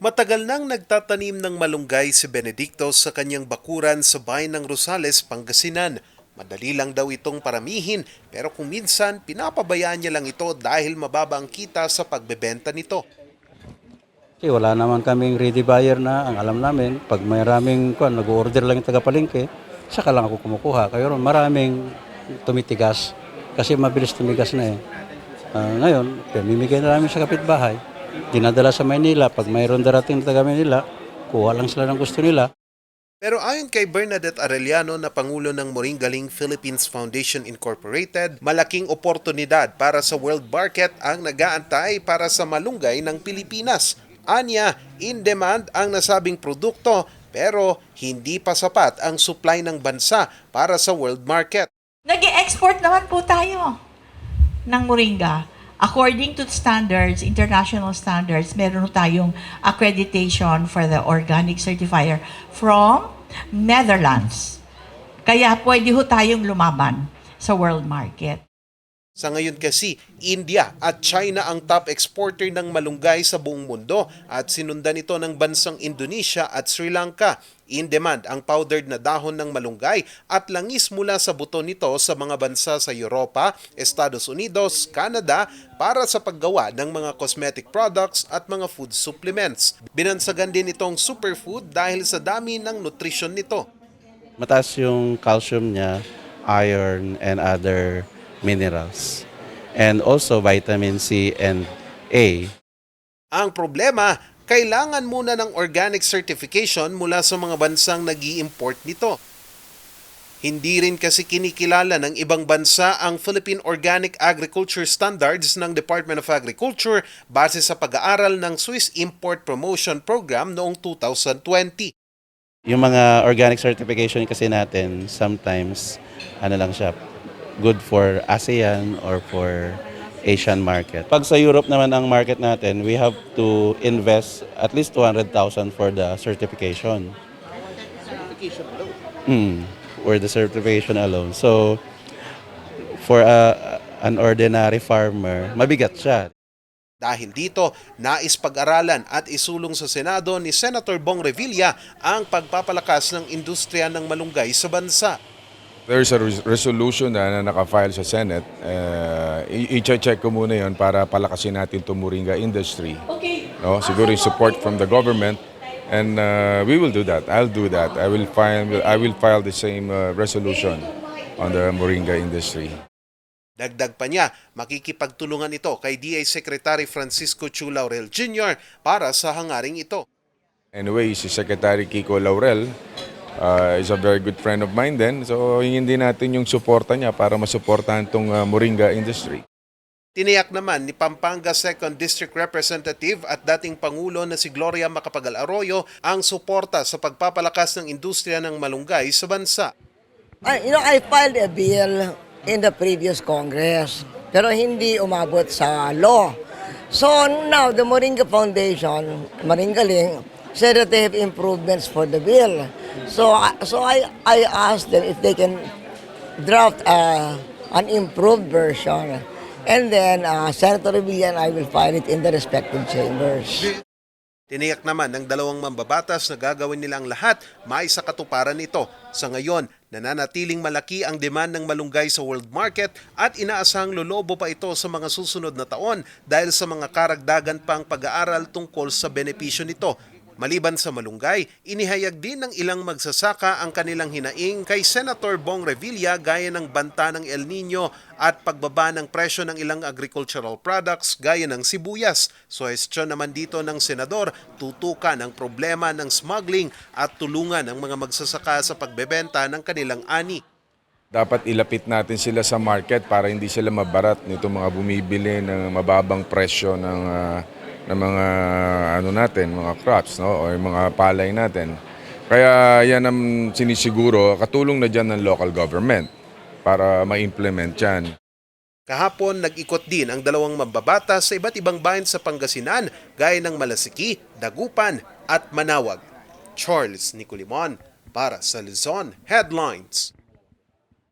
Matagal nang nagtatanim ng malunggay si Benedicto sa kanyang bakuran sa bayan ng Rosales, Pangasinan. Madali lang daw itong paramihin pero kung minsan pinapabayaan niya lang ito dahil mababa ang kita sa pagbebenta nito. Kasi wala naman kaming ready buyer na ang alam namin, pag may maraming kuan, nag-order lang yung taga-palengke, saka lang ako kumukuha. Kaya ron, maraming tumitigas kasi mabilis tumigas na eh. Ah, ngayon, pamimigay na namin sa kapitbahay. Dinadala sa Maynila, pag mayroon darating na taga Maynila, kuha lang sila ng gusto nila. Pero ayon kay Bernadette Arellano na Pangulo ng Moringaling Philippines Foundation Incorporated, malaking oportunidad para sa world market ang nagaantay para sa malunggay ng Pilipinas. Anya, in demand ang nasabing produkto pero hindi pa sapat ang supply ng bansa para sa world market. nag export naman po tayo ng moringa. According to standards, international standards, meron tayong accreditation for the organic certifier from Netherlands. Kaya pwede ho tayong lumaban sa world market. Sa ngayon kasi, India at China ang top exporter ng malunggay sa buong mundo at sinundan ito ng bansang Indonesia at Sri Lanka. In demand ang powdered na dahon ng malunggay at langis mula sa buto nito sa mga bansa sa Europa, Estados Unidos, Canada para sa paggawa ng mga cosmetic products at mga food supplements. Binansagan din itong superfood dahil sa dami ng nutrisyon nito. Mataas yung calcium niya, iron, and other minerals. And also vitamin C and A. Ang problema, kailangan muna ng organic certification mula sa mga bansang nag import nito. Hindi rin kasi kinikilala ng ibang bansa ang Philippine Organic Agriculture Standards ng Department of Agriculture base sa pag-aaral ng Swiss Import Promotion Program noong 2020. Yung mga organic certification kasi natin, sometimes, ano lang siya, good for ASEAN or for Asian market. Pag sa Europe naman ang market natin, we have to invest at least 200,000 for the certification. Certification alone? Mm, for the certification alone. So, for a, an ordinary farmer, mabigat siya. Dahil dito, nais pag-aralan at isulong sa Senado ni Senator Bong Revilla ang pagpapalakas ng industriya ng malunggay sa bansa. There's a res- resolution na, na naka-file sa Senate. Uh, i-check ko muna yon para palakasin natin itong moringa industry. Okay. No? Siguro yung support from the government and uh, we will do that. I'll do that. I will file I will file the same uh, resolution on the moringa industry. Dagdag pa niya, makikipagtulungan ito kay DA Secretary Francisco Chu Laurel Jr. para sa hangaring ito. Anyway, si Secretary Kiko Laurel uh, is a very good friend of mine din. So hingin din natin yung suporta niya para masuportahan itong uh, moringa industry. Tiniyak naman ni Pampanga 2nd District Representative at dating Pangulo na si Gloria Macapagal Arroyo ang suporta sa pagpapalakas ng industriya ng malunggay sa bansa. I, you know, I filed a bill in the previous Congress, pero hindi umabot sa law. So now, the Moringa Foundation, Moringaling, said that they have improvements for the bill. So, so I, I asked them if they can draft uh, an improved version. And then uh, Senator Revilla and I will file it in the respective chambers. Tiniyak naman ng dalawang mambabatas na gagawin nilang lahat maisa katuparan ito. Sa ngayon, nananatiling malaki ang demand ng malunggay sa world market at inaasahang lolobo pa ito sa mga susunod na taon dahil sa mga karagdagan pang pag-aaral tungkol sa benepisyo nito. Maliban sa malunggay, inihayag din ng ilang magsasaka ang kanilang hinaing kay Senator Bong Revilla gaya ng banta ng El Nino at pagbaba ng presyo ng ilang agricultural products gaya ng sibuyas. Suwestyon naman dito ng senador, tutukan ang problema ng smuggling at tulungan ang mga magsasaka sa pagbebenta ng kanilang ani. Dapat ilapit natin sila sa market para hindi sila mabarat nito mga bumibili ng mababang presyo ng ah, ng mga ano natin, mga crops no o yung mga palay natin. Kaya yan ang sinisiguro, katulong na diyan ng local government para ma-implement yan. Kahapon, nag-ikot din ang dalawang mambabatas sa iba't ibang bayan sa Pangasinan gaya ng Malasiki, Dagupan at Manawag. Charles Nicolimon para sa Luzon Headlines.